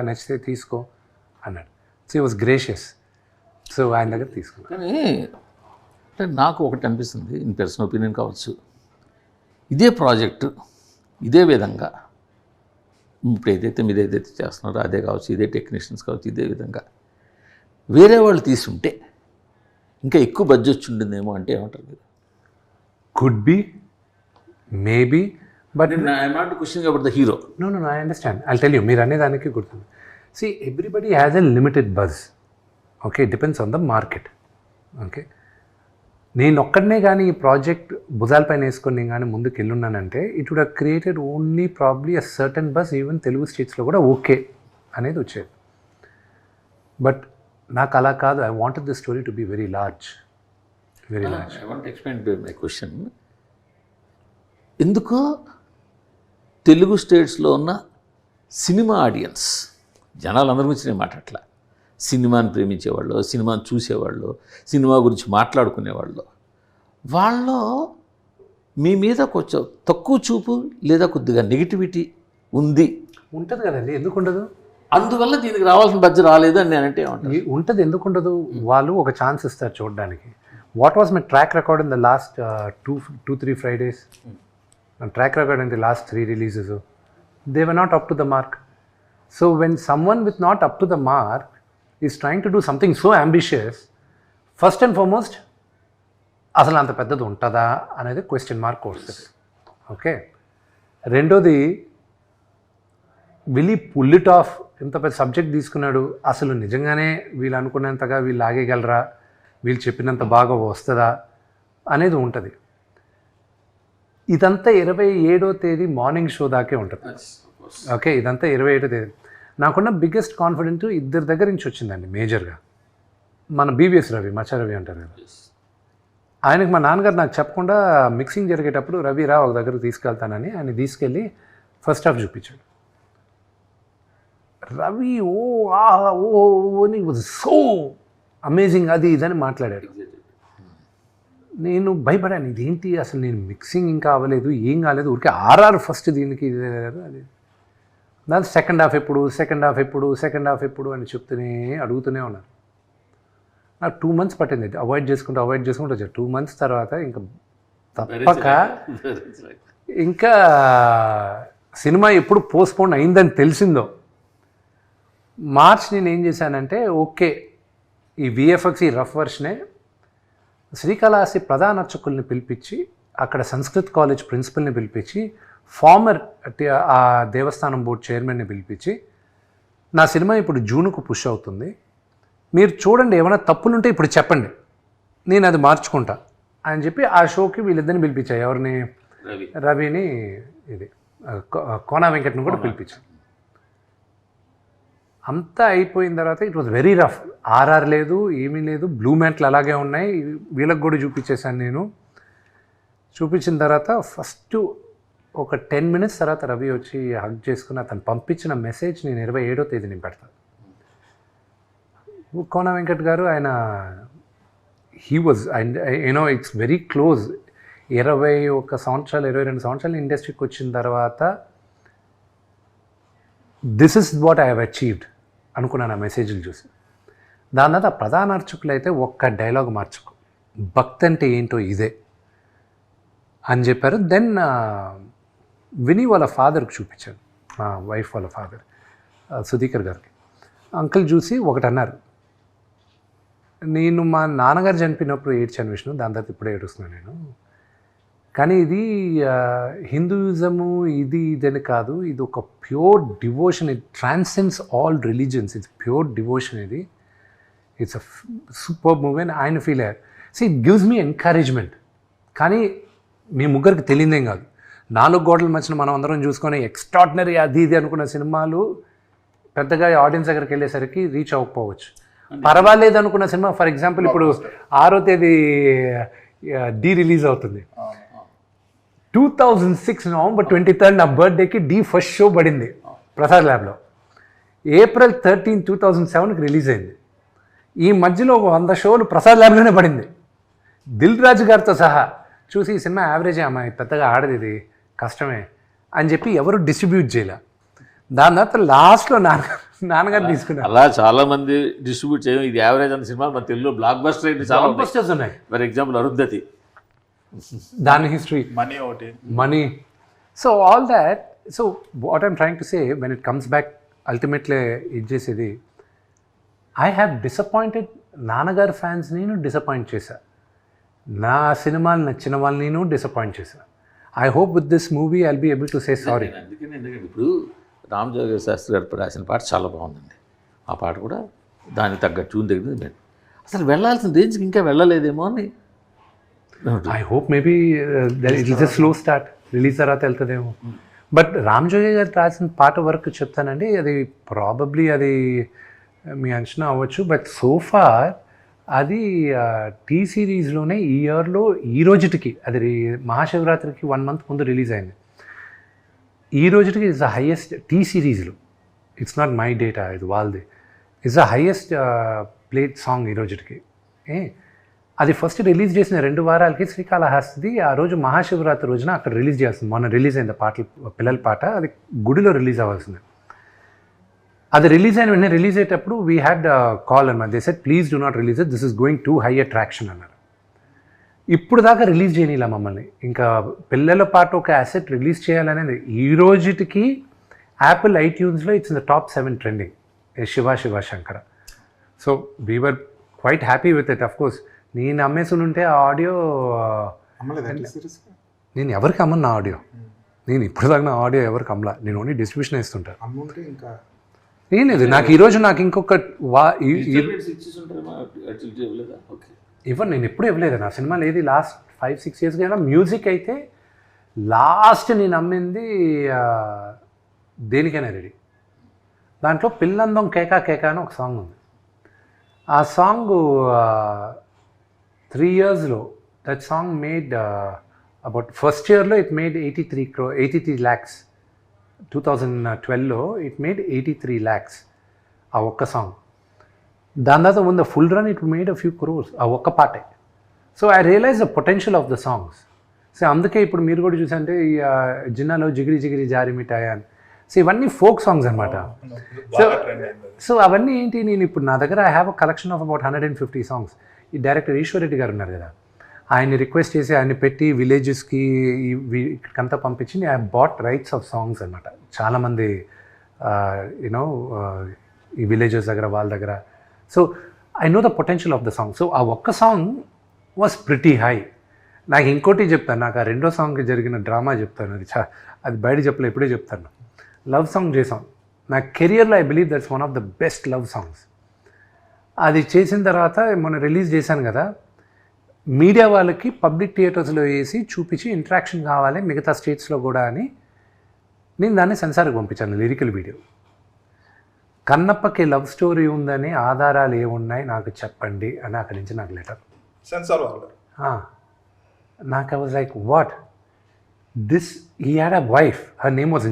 నచ్చితే తీసుకో అన్నాడు. సో వాజ్ గ్రేషియస్ సో ఆయన దగ్గర తీసుకున్నాను కానీ అంటే నాకు ఒకటి అనిపిస్తుంది ఇన్ పర్సనల్ ఒపీనియన్ కావచ్చు. ఇదే ప్రాజెక్టు ఇదే విధంగా. ఇప్పుడు ఏదైతే మీరు ఏదైతే చేస్తున్నారో అదే కావచ్చు ఇదే టెక్నీషియన్స్ కావచ్చు ఇదే విధంగా. వేరే వాళ్ళు తీసుంటే ఇంకా ఎక్కువ బడ్జెట్ ఉండిందేమో అంటే ఏమంటారు మీరు? Could be maybe but I'm not question about the hero no no I understand I tell you మీరు అనేదానికి గుర్తుంది. See everybody has a limited buzz okay depends on the market okay నేను ఒక్కడనే కానీ ఈ ప్రాజెక్ట్ భుజాలపైన వేసుకొని నేను కానీ ముందుకు వెళ్ళున్నానంటే it would created only probably a certain buzz even Telugu స్టేట్స్లో కూడా ఓకే అనేది వచ్చేది. బట్ నాకు అలా కాదు. I wanted the story to be very large very large I want explain my question ఎందుకు తెలుగు స్టేట్స్లో ఉన్న సినిమా ఆడియన్స్ జనాలందరి గురించి నేను మాట్లాడట్లా. సినిమాని ప్రేమించేవాళ్ళు సినిమాని చూసేవాళ్ళు సినిమా గురించి మాట్లాడుకునేవాళ్ళు. వాళ్ళు మీ మీద కొంచెం తక్కువ చూపు లేదా కొద్దిగా నెగిటివిటీ ఉంది. ఉంటుంది కదండి ఎందుకు ఉండదు? అందువల్ల దీనికి రావాల్సిన బడ్జెట్ రాలేదు అని నేనంటే ఉంటుంది ఎందుకు ఉండదు? వాళ్ళు ఒక ఛాన్స్ ఇస్తారు చూడడానికి. What was my track record in the last two two three Fridays track record in last three releases they were not up to the mark so when someone with not up to the mark is trying to do something so ambitious first and foremost అసలు అంత పెద్దది ఉంటుందా అనేది question mark వస్తుంది. Okay రెండోది will he pull it off ఇంత పెద్ద subject తీసుకున్నాడు అసలు నిజంగానే వీళ్ళు అనుకున్నంతగా వీళ్ళు ఆగేయగలరా? వీళ్ళు చెప్పినంత బాగా వస్తుందా? అనేది ఉంటుంది. ఇదంతా ఇరవై ఏడో తేదీ మార్నింగ్ షో దాకే ఉంటుంది. ఓకే ఇదంతా ఇరవై ఏడో తేదీ. నాకున్న బిగ్గెస్ట్ కాన్ఫిడెంట్ ఇద్దరి దగ్గర నుంచి వచ్చిందండి మేజర్గా. మన బీవీఎస్ రవి మచ్చ రవి అంటారు కదా. ఆయనకు మా నాన్నగారు నాకు చెప్పకుండా మిక్సింగ్ జరిగేటప్పుడు రవి రా ఒక దగ్గరకు తీసుకెళ్తానని ఆయన తీసుకెళ్ళి ఫస్ట్ హాఫ్ చూపించాడు. రవి ఓ ఆ ఓ అని సో అమేజింగ్ అది ఇదని మాట్లాడాడు. నేను భయపడాను. ఇదేంటి? అసలు నేను మిక్సింగ్ ఇంకా అవ్వలేదు ఏం కాలేదు. ఊరికే ఆర్ఆర్ ఫస్ట్ దీనికి ఇది అది దాని సెకండ్ హాఫ్ ఎప్పుడు సెకండ్ హాఫ్ ఎప్పుడు సెకండ్ హాఫ్ ఎప్పుడు అని చెప్తూనే అడుగుతూనే ఉన్నారు నాకు టూ మంత్స్ పట్టింది. అవాయిడ్ చేసుకుంటూ అవాయిడ్ చేసుకుంటూ వచ్చారు టూ మంత్స్ తర్వాత ఇంకా తప్పక ఇంకా సినిమా ఎప్పుడు పోస్ట్పోన్ అయిందని తెలిసిందో. మార్చ్ నేను ఏం చేశానంటే ఓకే ఈ విఎఫ్ఎక్స్ ఈ రఫ్ వర్షనే శ్రీకాళహస్తి ప్రధాన అర్చకుల్ని పిలిపించి అక్కడ సంస్కృత్ కాలేజ్ ప్రిన్సిపల్ని పిలిపించి ఫార్మర్ ఆ దేవస్థానం బోర్డు చైర్మన్ని పిలిపించి నా సినిమా ఇప్పుడు జూన్కు పుష్ అవుతుంది. మీరు చూడండి ఏమైనా తప్పులుంటే ఇప్పుడు చెప్పండి. నేను అది మార్చుకుంటా అని చెప్పి ఆ షోకి వీళ్ళిద్దరిని పిలిపించా. ఎవరిని? రవి. రవిని ఇది కోనా వెంకట్ని కూడా పిలిపించాను అంతా అయిపోయిన తర్వాత it was very rough RR లేదు ఏమీ లేదు బ్లూ మ్యాట్లు అలాగే ఉన్నాయి. వీళ్ళకి కూడా చూపించేశాను నేను. చూపించిన తర్వాత ఫస్ట్ ఒక టెన్ మినిట్స్ తర్వాత రవి వచ్చి హక్ చేసుకుని అతను పంపించిన మెసేజ్ నేను ఇరవై ఏడో తేదీ నేను పెడతాను కోన వెంకట్ గారు ఆయన he was and you know it's very close ఇరవై ఒక సంవత్సరాలు ఇరవై రెండు సంవత్సరాలు ఇండస్ట్రీకి వచ్చిన తర్వాత this is what I have achieved అనుకున్నాను ఆ మెసేజ్లు చూసి. దాని తర్వాత ప్రధాన అర్చకులు అయితే ఒక్క డైలాగ్ మార్చుకో. భక్తి అంటే ఏంటో ఇదే. అని చెప్పారు. దెన్ విని వాళ్ళ ఫాదర్కి చూపించాను మా వైఫ్ వాళ్ళ ఫాదర్ సుధీకర్ గారికి. అంకుల్ చూసి ఒకటి అన్నారు. నేను మా నాన్నగారు చనిపోయినప్పుడు ఏడ్చాను విష్ణు దాని తర్వాత ఇప్పుడే ఏడుస్తున్నాను నేను. కానీ ఇది హిందూయిజము ఇది ఇదని కాదు. ఇది ఒక pure devotion it transcends all religions ఇది ప్యూర్ డివోషన్ ఇది. ఇట్స్ అ సూపర్ మూవీ అని ఆయన ఫీల్ అయ్యారు. So it gives me encouragement కానీ మీ ముగ్గురికి తెలియదేం కాదు. నాలుగు గోడల మధ్యన మనం అందరం చూసుకొని ఎక్స్ట్రాడినరీ అది ఇది అనుకున్న సినిమాలు పెద్దగా ఆడియన్స్ దగ్గరికి వెళ్ళేసరికి రీచ్ అవ్వకపోవచ్చు. పర్వాలేదు అనుకున్న సినిమా ఫర్ ఎగ్జాంపుల్ ఇప్పుడు ఆరో తేదీ డి రిలీజ్ అవుతుంది. Two thousand six November twenty third నా బర్త్డేకి డి ఫస్ట్ షో పడింది. ప్రసాద్ ల్యాబ్లో. ఏప్రిల్ థర్టీన్ టూ థౌజండ్ సెవెన్కి రిలీజ్ అయింది. ఈ మధ్యలో ఒక వంద షోలు ప్రసాద్ ల్యాబ్లోనే పడింది. దిల్ రాజు గారితో సహా చూసి ఈ సినిమా యావరేజ్ అమ్మాయి పెద్దగా ఆడది ఇది కష్టమే అని చెప్పి ఎవరు డిస్ట్రిబ్యూట్ చేయలే. దాని తర్వాత లాస్ట్లో నాన్న నాన్నగారు తీసుకున్నారు. అలా చాలా మంది డిస్ట్రిబ్యూట్ చేయడం ఇది యావరేజ్ అన్న సినిమా మన తెలుగులో బ్లాక్ బస్టర్ అయింది చాలా ఉన్నాయి. Blockbusters ఉన్నాయి. For example Arundhati. దాని హిస్టరీ మనీ ఒకటి. all that. So what I'm trying to say, when it comes back, ultimately, it just ఇది ఐ హ్యావ్ డిసప్పాయింటెడ్ నాన్నగారు ఫ్యాన్స్ నేను డిసప్పాయింట్ చేశా. నా సినిమాలు నచ్చిన వాళ్ళని నేను డిసప్పాయింట్ చేశా. I hope with this movie I'll be able to say sorry నేను అందుకని ఎందుకంటే ఇప్పుడు రామ్ జోగి శాస్త్రి గారు రాసిన పాట చాలా బాగుందండి. ఆ పాట కూడా దానికి తగ్గ ట్యూన్ దగ్గర నేను అసలు వెళ్ళాల్సిన రేంజ్కి ఇంకా వెళ్ళలేదేమో అని I hope maybe it is a slow start release తర్వాత వెళ్తుందేమో. బట్ రామ్ జోగి గారు రాసిన పాట వరకు చెప్తానండి అది ప్రాబబ్లీ అది మీ అంచనా అవ్వచ్చు. బట్ సోఫార్ అది టీ సిరీస్లోనే ఈ ఇయర్లో ఈ రోజుటికి అది మహాశివరాత్రికి వన్ మంత్ ముందు రిలీజ్ అయింది. ఈ రోజుటికి ఇట్స్ ద హైయెస్ట్ టీ సిరీస్లో ఇట్స్ నాట్ మై డేటా ఇది వాళ్ళది. It's the highest played song ఈ రోజుటికి. ఏ? అది ఫస్ట్ రిలీజ్ చేసిన రెండు వారాలకి శ్రీకాళహస్తిది ఆ రోజు మహాశివరాత్రి రోజున అక్కడ రిలీజ్ చేస్తుంది మొన్న రిలీజ్ అయింది పాటలు పిల్లల పాట అది గుడిలో రిలీజ్ అవ్వాల్సింది. అది రిలీజ్ అయిన వెంటనే రిలీజ్ అయ్యేటప్పుడు వీ హ్యాడ్ కాల్ అనమాట they said please do not release this is going to high attraction అన్నారు. ఇప్పుడు దాకా రిలీజ్ చేయనిలా మమ్మల్ని. ఇంకా పిల్లల పాట ఒక అసెట్ రిలీజ్ చేయాలనేది ఈ రోజుటికి Apple ఐట్యూన్స్లో it's in the top seven trending Shiva Shiva Shankara. So we were quite happy with it of course నేను అమ్మేసుని ఉంటే ఆ ఆడియో సిరీస్ నేను ఎవరికి అమ్మను నా ఆడియో నేను ఇప్పుడు దాకా నా ఆడియో ఎవరికి అమ్మలా? నేను ఓన్లీ డిస్ట్రిబ్యూషన్ ఇస్తుంటాను ఏం లేదు. నాకు ఈరోజు నాకు ఇంకొక వా ఇవ్వను నేను ఎప్పుడు ఇవ్వలేదు. నా సినిమాలు ఏది లాస్ట్ ఫైవ్ సిక్స్ ఇయర్స్ అయినా మ్యూజిక్ అయితే లాస్ట్ నేను అమ్మింది దేనికైనా రెడీ దాంట్లో పిల్లందం కేకా కేకా అని ఒక సాంగ్ ఉంది. ఆ సాంగ్ త్రీ ఇయర్స్లో that song made about first ఇయర్లో it made eighty three crore eighty three lakhs two thousand ట్వెల్వ్లో it made eighty three lakhs ఆ ఒక్క సాంగ్ దాని తర్వాత ఉన్న full run it made a few crores ఆ ఒక్క పాటే. So I realise the potential of the songs so అందుకే ఇప్పుడు మీరు కూడా చూసంటే ఈ జిన్నాలో జిగిరి జిగిరి జారి మిఠాయి అని. సో ఇవన్నీ ఫోక్ సాంగ్స్ అనమాట అది. సో అవన్నీ ఏంటి నేను ఇప్పుడు నా దగ్గర I have a collection of about hundred and fifty songs ఈ డైరెక్టర్ ఈశ్వర్ రెడ్డి గారు ఉన్నారు కదా. ఆయన్ని రిక్వెస్ట్ చేసి ఆయన్ని పెట్టి విలేజెస్కి ఇక్కడికంతా పంపించి I bought rights of songs అనమాట చాలామంది యూనో ఈ విలేజెస్ దగ్గర వాళ్ళ దగ్గర. So I know the potential of the song so ఆ ఒక్క సాంగ్ వాస్ ప్రిటీ హై నాకు ఇంకోటి చెప్తాను. నాకు ఆ రెండో సాంగ్కి జరిగిన డ్రామా చెప్తాను. అది చా అది బయట చెప్పలే ఇప్పుడే చెప్తాను. లవ్ సాంగ్ చేసాం నా కెరియర్లో I believe that's one of the best love songs అది చేసిన తర్వాత మొన్న రిలీజ్ చేశాను కదా. మీడియా వాళ్ళకి పబ్లిక్ థియేటర్స్లో వేసి చూపించి ఇంట్రాక్షన్ కావాలి మిగతా స్టేట్స్లో కూడా అని నేను దాన్ని సెన్సార్కి పంపించాను లిరికల్ వీడియో. కన్నప్పకి లవ్ స్టోరీ ఉందని ఆధారాలు ఏమున్నాయి నాకు చెప్పండి అని అక్కడి నుంచి నాకు లెటర్. సెన్సార్ వాళ్ళు. నాకు I was like what? This he had a wife. Her name was